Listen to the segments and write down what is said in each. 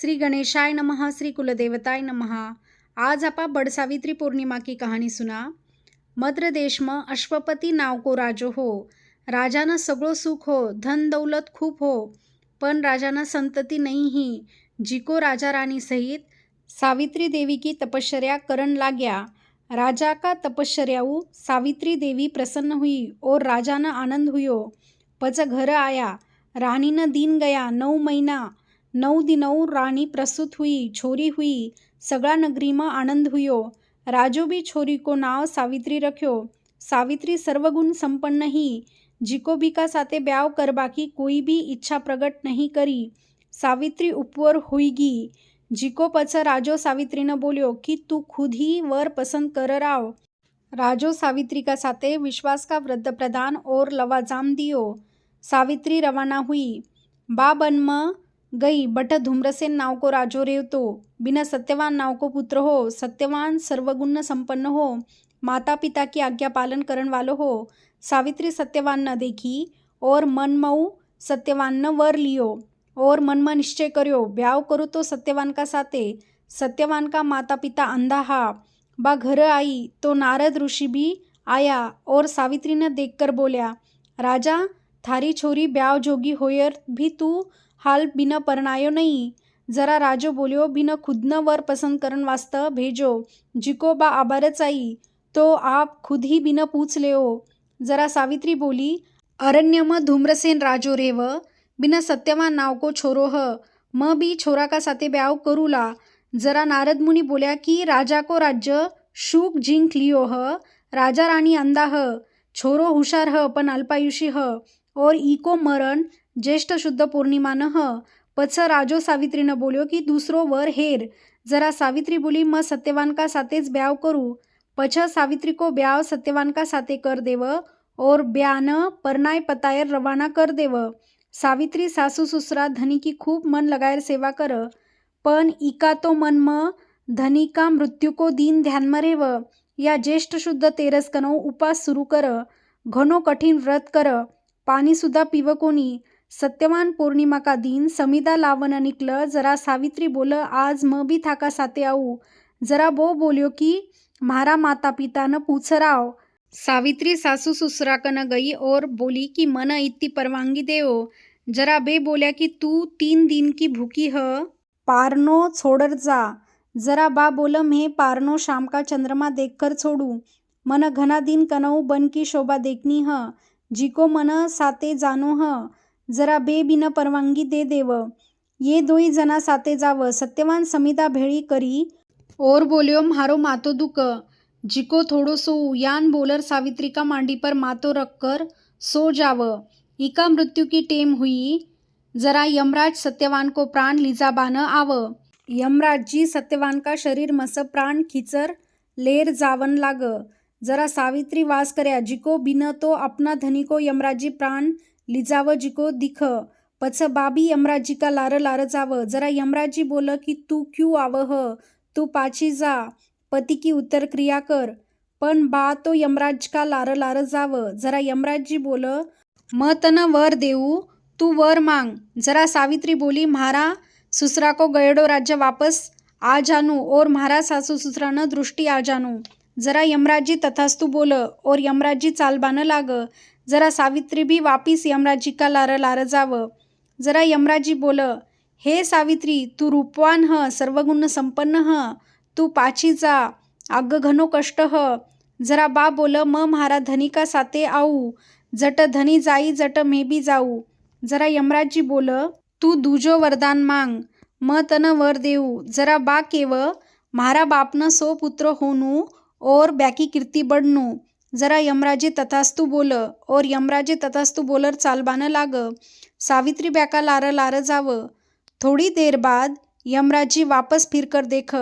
श्री गणेशाय नमः श्री कुलदेवताय नमः. आज आपा बड़सावित्री पूर्णिमा की कहाणी सुना. मद्र देश म अश्वपती नाव को राजो हो. राजानं सगळं सुख हो धन दौलत खूप हो. पण राजानं संतती नहीं ही. जिको राजा राणी सहित सावित्री देवी की तपश्चर्या करण लाग्या. राजा का तपश्चर्याऊ सावित्री देवी प्रसन्न हुई और राजा न आनंद हुयो. पच घर आया. राणीनं न दिन गया नौ महिना. नौ दिनऊ रानी प्रसूत हुई छोरी हुई सगळा नगरी में आनंद हुयो. राजो भी छोरी को नाव सावित्री रख्यो. सावित्री सर्वगुण संपन्न ही. जिको बिका साथे ब्याव करबा की कोई भी इच्छा प्रगट नहीं करी. सावित्री उपवर हुईगी. जिको पच राजो सावित्री ने बोलियो कि तू खुद ही वर पसंद कर राव. राजो सावित्री का साथे विश्वास का वृद्ध प्रधान और लवाजाम दियो. सावित्री रवाना हुई. बा बन गई बट धूम्रसेन नाव को राजो रेवतो बिना सत्यवान नाव को पुत्र हो सत्यवान सर्वगुण संपन्न हो माता पिता की आज्ञा पालन करण वालो हो। सावित्री सत्यवान न देखी और मन मऊ सत्यवान न वर लियो और मन में निश्चय करो ब्याव करो तो सत्यवान का साथे। सत्यवान का माता पिता अंधा हा बा घर आई तो नारद ऋषि भी आया और सावित्री ने देख कर बोल्या राजा थारी छोरी ब्याव जोगी होयर भी तू हाल बिन परणायो नहीं जरा राजो बोल्यो बिन खुद न वर पसंद करन वास्ता भेजो जिको बा आबारच आई तो आप खुद ही बिन पूछ लेओ। जरा सावित्री बोली अरण्य म धूम्रसेन राजो रेव बिना सत्यवान नाव को छोरो ह म भी छोरा का साथे ब्याव करूला। जरा नारद मुनि बोल्या की राजा को राज्य शूक जिंक लियो ह राजा राणी अंधा ह छोरो हुशार ह पण अल्पायुषी ह और इको मरण ज्येष्ठ शुद्ध पौर्णिमा न ह पछ राजो सावित्री न बोल्यो की दूसरो वर हेर. जरा सावित्री बोली म सत्यवान का साथेच ब्याव करू. पछ सावित्री को ब्याव सत्यवान का साथे कर देव. और ब्यान परनाय पतायर रवाना कर देव. सावित्री सासू ससुरा धनी की खूप मन लगायर सेवा कर. पण इका तो मन म धनी का मृत्यू को दिन ध्यान में रेव. या ज्येष्ठ शुद्ध तेरस कनो उपास सुरू कर. घनो कठिन व्रत कर. पानी सुद्धा पीव कोणी. सत्यवान पौर्णिमा का दिन? समिदा लावन निकल जरा सावित्री बोल आज म भी थाका साते आऊ. जरा बो बोल्यो कि मारा माता पिता न पूछ राव. सावित्री सासू ससुरा कन गई और बोली कि मन इतनी परवानगी देओ. जरा बे बोल्या कि तू तीन दिन की भूखी ह. पारनो छोड़र जा. जरा बा बोल मैं पारनो शाम का चंद्रमा देखकर छोड़ू. मन घना दिन कनऊ बन की शोभा देखनी ह. जिको मन साते जानो ह. जरा बे बिन परवानगी दे देव. ये दोई जना साते जाव. सत्यवान समिता भेळी करी. और बोल्यो म्हारो मातो दुख. जिको थोड़ो सो यान बोलर सावित्री का मांडी पर मातो रखकर सो जाव. इका मृत्यु की टेम हुई. जरा यमराज सत्यवान को प्राण लिजाबान आव. यमराज जी सत्यवान का शरीर मस प्राण खिचर लेर जावन लाग. जरा सावित्री वास करया. जिको बिन तो अपना धनी को यमराज जी प्राण लिजाव जिको दिख. पच बाबी यमराज का लार लार जाव. जरा यमराजी बोल की तू क्यू आव ह तू पाची जा. पती की उत्तर क्रिया कर. पण बा तो यमराज का लार लार जाव. जरा यमराजी बोल म वर देऊ. तू वर मांग. जरा सावित्री बोली म्हारा सुसरा को गयडो राज्य वापस आ जानू और म्हारा सासू सुसरानं न आ जानू. जरा यमराजी तथास्तू बोल और यमराजी चालबानं चालबान लाग. जरा सावित्री भी वापिस यमराजी का लार लार जाव. जरा यमराजी बोल हे सावित्री तू रूपवान ह सर्वगुण संपन्न ह तू पाची जा आग घनो कष्ट ह. जरा बा बोल म म्हारा धनिका साते साथे आऊ जट धनी जाई जट मे बी जाऊ. जरा यमराजी बोल तू दूजो वरदान मांग म तन वर देऊ. जरा बा केव म्हारा बापन सो पुत्र होनू और ब्याकी कीर्ती बडनू जरा यमराजी तथास्तु बोल. और यमराजी तथास्तु बोलर चालबान लाग. सावित्री ब्याका लार लार जाव. थोड़ी देर बाद यमराजी वापस फिरकर देख.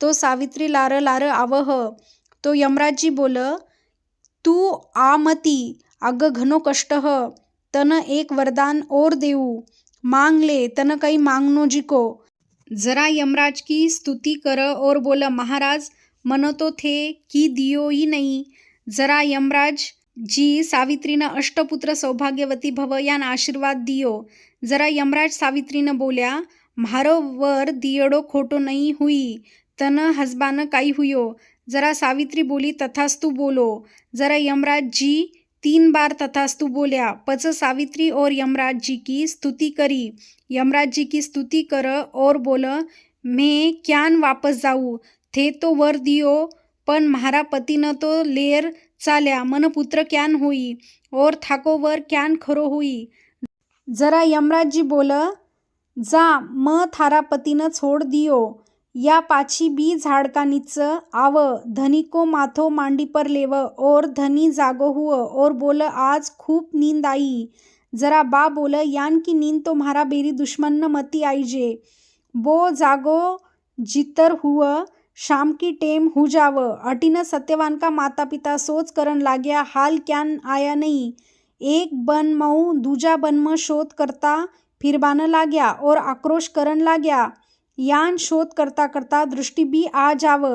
तो सावित्री लार लार आवह. तो यमराजी बोल तू आमती अग घनो कष्ट ह. तन एक वरदान और देऊ. मांग ले तन काही मांगनो जिको. जरा यमराज की स्तुती कर और बोल महाराज मनो तो थे की दियो ही नहीं जरा यमराज जी सावित्रीनं अष्टपुत्र सौभाग्यवती भव यान आशीर्वाद दियो. जरा यमराज सावित्रीनं बोल्या म्हारो वर दियडो खोटो नहीं हुई तन हसबान काई हुयो. जरा सावित्री बोली तथास्तु बोलो. जरा यमराज जी तीन बार तथास्तु बोल्या पच सावित्री और यमराज जी की स्तुति करी. यमराज जी की स्तुति कर और बोल मैं क्यान वापस जाऊ? थे तो वर दियो पण म्हारा पतीनं तो लेर चाल्या मनपुत्र क्यान होई और थाको वर क्यान खरो होई. जरा यमराजजी बोल जा म थारा पतीनं छोड दियो या पाछी बी झाडकानीच आव धनी को माथो मांडी पर लेव और धनी जागो हुव और बोल आज खूप नींद आई. जरा बा बोल यान की नींद तो म्हारा बेरी दुश्मन न मती आईजे बो जागो जितर हुअ शाम की टेम हो जाव. अटीन सत्यवान का माता पिता सोच करन लाग्या हाल क्यान आया नहीं एक बन मऊ दूजा बन म शोध करता फिरबान लाग्या और आक्रोश करण लाग्या. यान शोध करता करता दृष्टि भी आ जाव.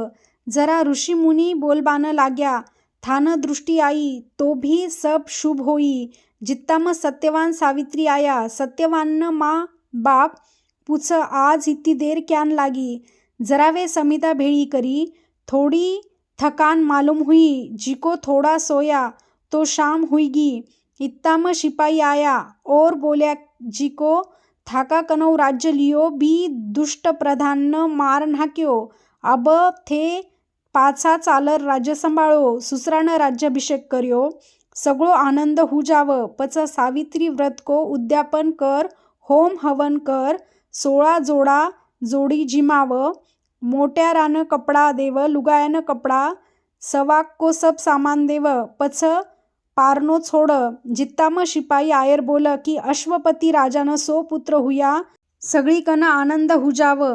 जरा ऋषि मुनी बोलबान लाग्या थान दृष्टि आई तो भी सब शुभ होई. जित्ता म सत्यवान सावित्री आया सत्यवान न माँ बाप पूछ आज इतकी देर क्यान लागी. जरा वे समिता भेड़ी करी थोड़ी थकान मालूम हुई जिको थोड़ा सोया तो शाम हुईगी इत्ता म सिपाही आया और बोल्या जिको थाका कनौ राज्य लियो भी दुष्ट प्रधान न मार नाक्यो अब थे पाचा चालर राज्य सांभाळो सुसरानं राज्याभिषेक कर्यो सगळो आनंद हु जाव पच सावित्री व्रत को उद्यापन कर होम हवन कर सोळा जोडा जोडी जिमाव मोट्या रानं कपडा देव लुगायानं कपडा सवाक्को सब सामान देव पछ पारनो छोड जित्ताम शिपाई आयर बोल की अश्वपती राजानं सो पुत्र हुया सगळीकनं आनंद हुजाव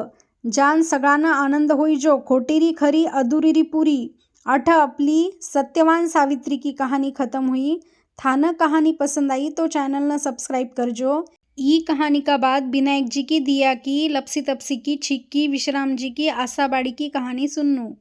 जान सगळानं आनंद होई जो खोटेरी खरी अधुरीरी पुरी अठ अपली सत्यवान सावित्री की कहानी खत्म हुई थान कहानी पसंद आई तो चैनल न सब्सक्राइब करजो. ई कहानी का बाद विनायक जी की दिया की लपसी तपसी की छिक्की विश्राम जी की आशाबाड़ी की कहानी सुनू